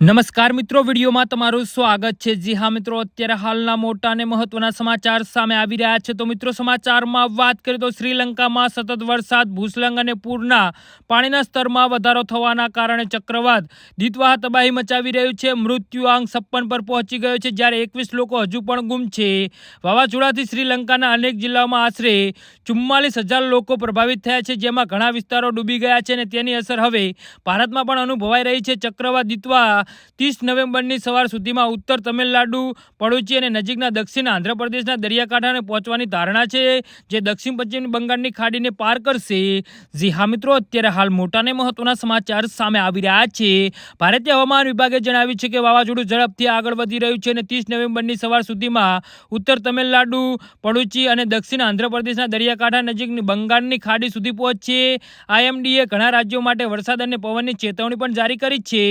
નમસ્કાર મિત્રો, વિડીયોમાં તમારું સ્વાગત છે. જી હા મિત્રો, અત્યારે હાલના મોટા અને મહત્વના સમાચાર સામે આવી રહ્યા છે. તો મિત્રો, સમાચારમાં વાત કરીએ તો શ્રીલંકામાં સતત વરસાદ, ભૂસ્ખલન અને પૂરના પાણીના સ્તરમાં વધારો થવાના કારણે ચક્રવાત દીતવાહ તબાહી મચાવી રહ્યું છે. મૃત્યુઆંક છપ્પન પર પહોંચી ગયો છે. જ્યારે એકવીસ લોકો હજુ પણ ગુમ છે. વાવાઝોડાથી શ્રીલંકાના અનેક જિલ્લાઓમાં આશરે ચુમ્માલીસ હજાર લોકો પ્રભાવિત થયા છે, જેમાં ઘણા વિસ્તારો ડૂબી ગયા છે અને તેની અસર હવે ભારતમાં પણ અનુભવાઈ રહી છે. ચક્રવાત દીતવા ત્રીસ નવેમ્બરની સવાર સુધીમાં ઉત્તર તમિલનાડુ પડોચી અને નજીકના દક્ષિણ આંધ્રપ્રદેશના દરિયાકાંઠાને પહોંચવાની ધારણા છે, જે દક્ષિણ પશ્ચિમ બંગાળની ખાડીને પાર કરશે. જી હા મિત્રો, અત્યારે હાલ મોટા અને મહત્વના સમાચાર સામે આવી રહ્યા છે. ભારતીય હવામાન વિભાગે જણાવ્યું છે કે વાવાઝોડું ઝડપથી આગળ વધી રહ્યું છે અને ત્રીસ નવેમ્બરની સવાર સુધીમાં ઉત્તર તમિલનાડુ પડોચી અને દક્ષિણ આંધ્રપ્રદેશના દરિયાકાંઠા નજીકની બંગાળની ખાડી સુધી પહોંચશે. આઈએમડીએ ઘણા રાજ્યો માટે વરસાદ અને પવનની ચેતવણી પણ જારી કરી છે.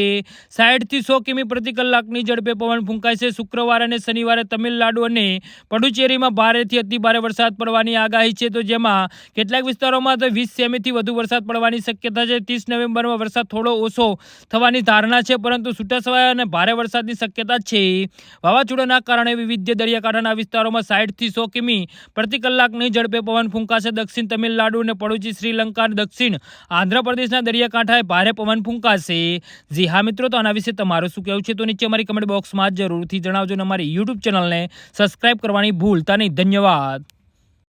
સાઠથી સો કિમી પ્રતિ કલાકની ઝડપે પવન ફૂંકાય છે. શુક્રવાર અને શનિવારે તમિલનાડુ અને પુડુચેરીમાં ભારેથી અતિ ભારે વરસાદ પડવાની આગાહી છે. તો જેમાં કેટલાક વિસ્તારોમાં તો વીસ સેમીથી વધુ વરસાદ પડવાની શક્યતા છે. ત્રીસ નવેમ્બરમાં વરસાદ થોડો ઓછો થવાની ધારણા છે, પરંતુ છૂટાછવાયા અને ભારે વરસાદની શક્યતા છે. વાવાઝોડાના કારણે વિવિધ દરિયાકાંઠાના વિસ્તારોમાં સાઠથી સો કિમી પ્રતિ કલાકની ઝડપે પવન ફૂંકાશે. દક્ષિણ તમિલનાડુ અને પડુચી શ્રીલંકા દક્ષિણ આંધ્રપ્રદેશના દરિયાકાંઠાએ ભારે પવન ફૂંકાશે. જી હા મિત્રો, તો આના વિશે તમારું શું કહેવું છે તો નીચે અમારી કમેન્ટ બોક્સમાં જરૂરથી જણાવજો અને અમારી યુટ્યુબ ચેનલને સબસ્ક્રાઇબ કરવાની ભૂલતા નહીં. ધન્યવાદ.